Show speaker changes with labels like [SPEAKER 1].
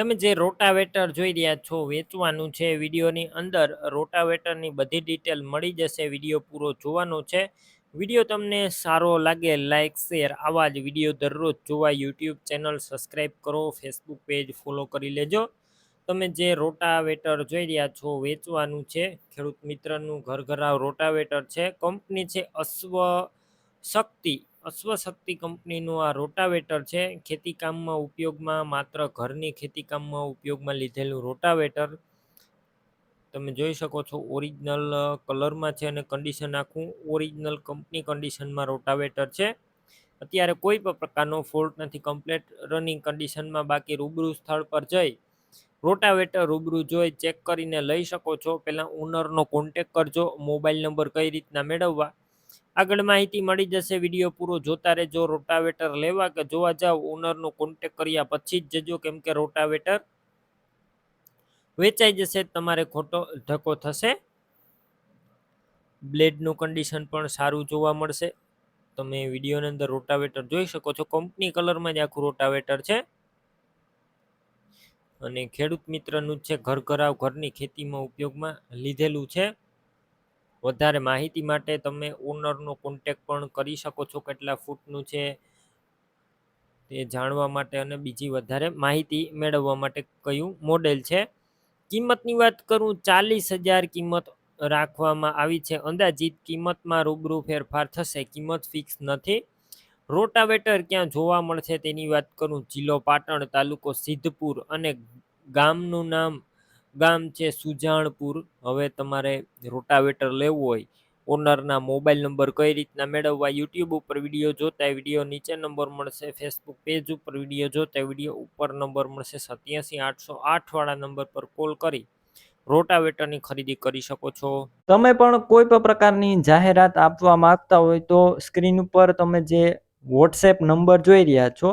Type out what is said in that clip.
[SPEAKER 1] તમે જે રોટાવેટર જોઈ રહ્યા છો, વેચવાનું છે, વિડીયોની અંદર રોટાવેટરની બધી ડિટેલ મળી જશે, વીડિયો પૂરો જોવાનો છે. વીડિયો તમને સારો લાગે લાઇક શેર આવા જ વીડિયો દરરોજ જોવા યુટ્યુબ ચેનલ સબસ્ક્રાઈબ કરો ફેસબુક પેજ ફોલો કરી લેજો. તમે જે રોટાવેટર જોઈ રહ્યા છો, વેચવાનું છે, ખેડૂત મિત્રનું ઘર ઘરાવ રોટાવેટર છે કંપની છે અશ્વ શક્તિ અશ્વશક્તિ કંપનીનું આ રોટાવેટર છે. ખેતી કામમાં ઉપયોગમાં માત્ર ઘરની ખેતી કામમાં ઉપયોગમાં લીધેલું રોટાવેટર. તમે જોઈ શકો છો ઓરિજિનલ કલરમાં છે અને કન્ડિશન આખું ઓરિજિનલ કંપની કન્ડિશનમાં રોટાવેટર છે. અત્યારે કોઈ પણ પ્રકારનો ફોલ્ટ નથી. કમ્પ્લેટ રનિંગ કન્ડિશનમાં બાકી રૂબરૂ સ્થળ પર જઈ રોટાવેટર રૂબરૂ જોઈ ચેક કરીને લઈ શકો છો. પહેલાં ઓનરનો કોન્ટેક કરજો મોબાઈલ નંબર કઈ રીતના મેળવવા આગળ માહિતી મળી જશે. વીડિયો પૂરો જોતા રહેજો. રોટાવેટર લેવા કે જોવા જાવ ઓનરનો કોન્ટેક કર્યા પછી જ જજો. કેમ કે રોટાવેટર વેચાઈ જશે, તમારે ખોટો ધક્કો થશે. બ્લેડનું કન્ડિશન પણ સારું જોવા મળશે. તમે વિડીયોની અંદર રોટાવેટર જોઈ શકો છો. કંપની કલરમાં જ આખું રોટાવેટર છે. અને ખેડૂત મિત્રનું જ છે. ઘર ઘરાવ ઘરની ખેતીમાં ઉપયોગમાં લીધેલું છે. વધારે માહિતી માટે તમે ઓનરનો કોન્ટેક પણ કરી શકો છો કેટલા ફૂટનું છે તે જાણવા માટે અને બીજી વધારે માહિતી મેળવવા માટે કયું મોડેલ છે. કિંમતની વાત કરું, ચાલીસ હજાર કિંમત રાખવામાં આવી છે. અંદાજિત કિંમતમાં રૂબરૂ ફેરફાર થશે. કિંમત ફિક્સ નથી. રોટાવેટર ક્યાં જોવા મળશે તેની વાત કરું. જિલ્લો પાટણ તાલુકો સિદ્ધપુર અને ગામનું નામ ગામ છે સુજાણપુર. હવે તમારે રોટાવેટર લેવું હોય, ઓનરના મોબાઈલ નંબર કઈ રીતના મેળવવા, યુટ્યુબ ઉપર વીડિયો જોતા વીડિયો નીચે નંબર મળશે, ફેસબુક પેજ ઉપર વીડિયો જોતા વીડિયો ઉપર નંબર મળશે, સત્યાસી આઠસો આઠવાળા નંબર પર કોલ કરી, રોટાવેટરની ખરીદી કરી શકો છો.
[SPEAKER 2] તમે પણ કોઈ પણ પ્રકારની જાહેરાત આપવા માંગતા હોય તો સ્ક્રીન ઉપર તમે જે વોટ્સએપ નંબર જોઈ રહ્યા છો